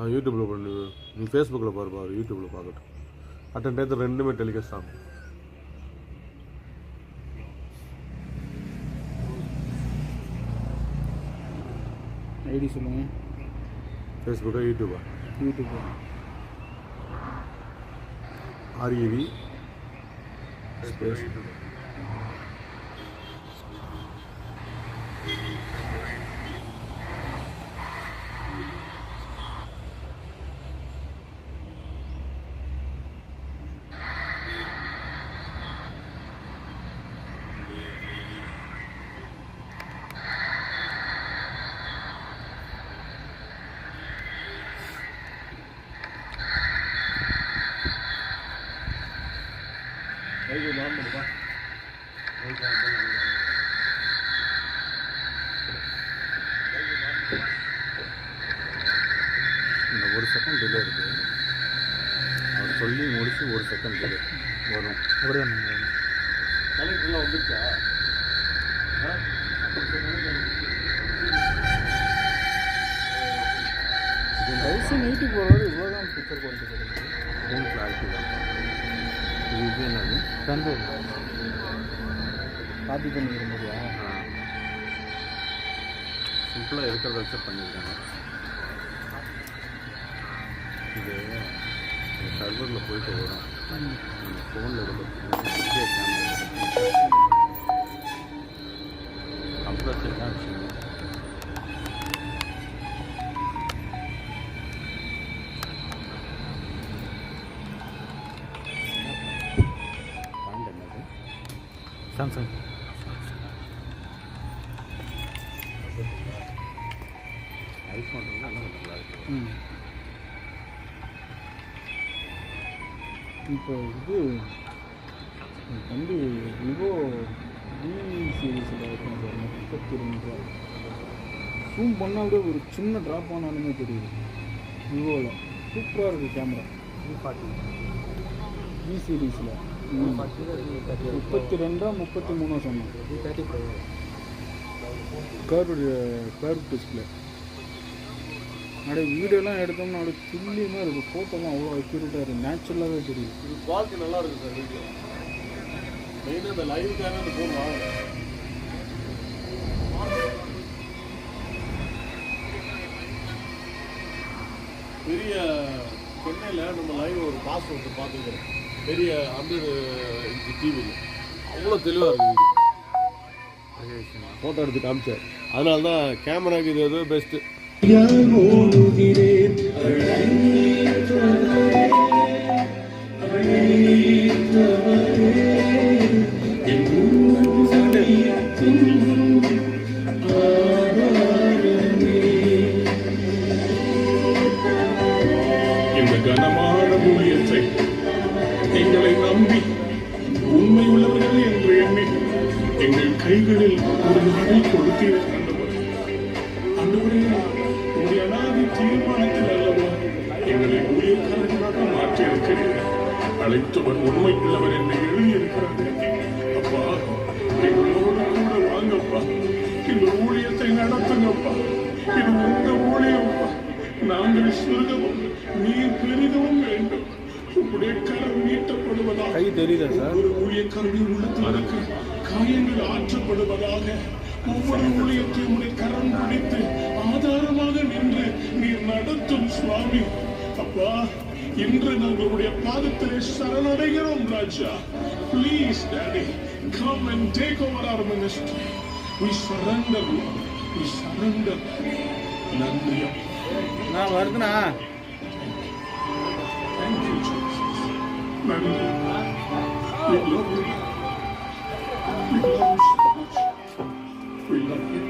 ஆ யூடியூப்பில் பண்ணு. நீ ஃபேஸ்புக்கில் பாரு பாரு. யூடியூப்பில் பார்க்கட்டும். அட்டன் டயத்தில் ரெண்டுமே டெலிகாஸ்ட் ஆகும் ஐடி சொல்லுங்கள் ஃபேஸ்புக்கா யூடியூபா YouTube R E V space இந்த ஒரு செகண்ட் டிலே இருக்குது அவர் சொல்லி முடிச்சு ஒரு செகண்ட் டிலே வரும். அப்படியே கலெக்டர்லாம் வந்துருச்சா? வயசு நைட்டு போகிறது இவ்வளோ தான் பிக்சர் குவாலிட்டி கிடைக்குது. ஃபோன் கிளாரிட்டி தான். இது என்னது? கண்ட்ரோல் காப்பி பண்ணிக்கிற மாதிரியா சிம்பிளாக இருக்கிறத வச்சு பண்ணியிருக்காங்க. இது சர்வரில் போயிட்டு வரும். நம்ம ஃபோனில் இருக்க சாம்சங் ஐஃபோன் ம் இப்போ இது வந்து விவோ வி சீரீஸில் இருக்கும் சார் முப்பத்தி ரெண்டு ஜூம் பண்ணால் அப்படியே ஒரு சின்ன ட்ராப் ஆனாலுமே தெரியுது. விவோவில் சூப்பராக இருக்குது கேமரா வி சீரீஸில் முப்பத்தி ரெண்டா முப்பத்தி மூணா சொன்னேன் கர்வ் கர்வ் டிஸ்பிளே அப்படியே வீடியோலாம் எடுத்தோம்னா அப்படியே துல்லியமாக இருக்குது ஃபோட்டோலாம் அவ்வளோ அக்யூரேட்டாக இருக்குது நேச்சுரலாகவே தெரியுது. இது குவாலிட்டி நல்லா இருக்கு சார் வீடியோ. மெயினாக இந்த லைவுக்காக அந்த ஃபோன் வாங்கணும் பெரிய சென்னையில் நம்ம லைவ் ஒரு பாஸ் ஒன்று பார்த்துக்கிறோம் பெரிய ஹண்ட்ரட் இன்ச்சு டிவியில் அவ்வளோ தெளிவாக இருக்குது ஃபோட்டோ எடுத்து காமிச்சார். அதனால தான் கேமராக்கு இது எதுவும் பெஸ்ட்டு எங்கள் கைகளில் ஒரு மழை கொடுத்தீர் ஆண்டவர் ஆண்டவரே உங்களுடைய அனாதி தீர்மானத்தில் அல்லவா எங்களை ஊழியக்காரர்களாக மாற்றி இருக்கிறீர்கள் அழைத்தவர் உண்மை உள்ளவர் என்று எழுதியிருக்கிறது அப்பா எங்களோடு கூட வாங்கப்பா. இந்த ஊழியத்தை நடத்துங்கப்பா. இது உங்க ஊழியம்ப்பா நாங்கள் சிறுகவும் நீர் பெரிதவும் வேண்டும். உங்களுடைய கரம் நீட்டப்படுவதாக கை தெரியுதா சார்? ஒவ்வொரு காயங்கள் ஆற்றப்படுவதாக ஒவ்வொரு ஊழியத்தையும் உடைய கரம் பிடித்து ஆதாரமாக நின்று நீர் நடத்தும் சுவாமி. அப்பா இன்று நாங்கள் உடைய பாதத்திலே சரணடைகிறோம் ராஜா. Please daddy come and take over our ministry we surrender Lord. we surrender. நன்றி. நான் you, Jesus. நன்றி We love you. We love you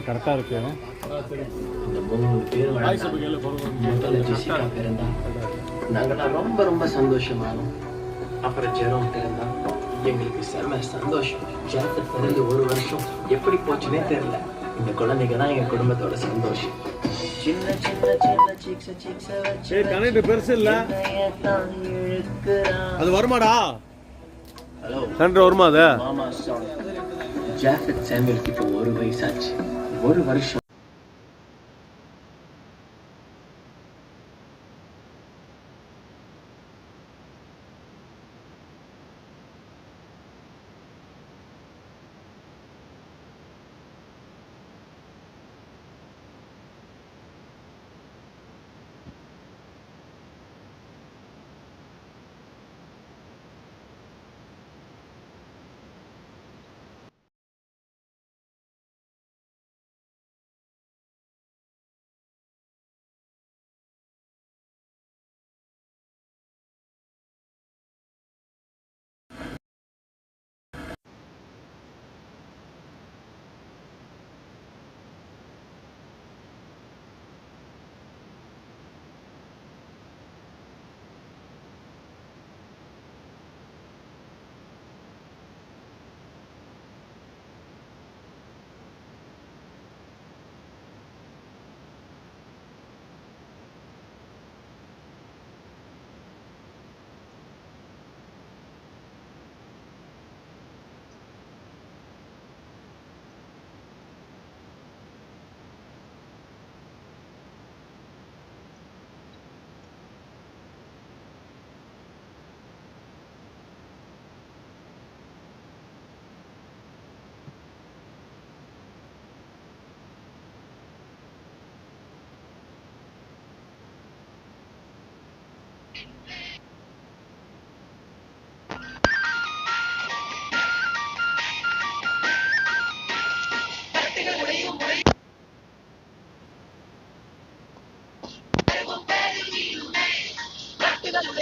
கரெக்டாக இருக்கு நாங்கெல்லாம் ரொம்ப ரொம்ப சந்தோஷமானோம் அப்புறம் ஜெரம் பிறந்தா எங்களுக்கு செம சந்தோஷம். ஜாத்த பிறந்து ஒரு வருஷம். எப்படி போச்சுன்னே தெரியல. இந்த குழந்தைங்க தான் எங்க குடும்பத்தோட சந்தோஷம். சின்ன சின்ன சின்ன சிக்ஸ சிக்ஸ வச்சு பெருசு இல்ல. அது வருமாடா? ஹலோ. வருமா அது? மாமா சாங் ஜாஃபத் சாம்பிளுக்கு இப்போ ஒரு வயசாச்சு. ஒரு வருஷம்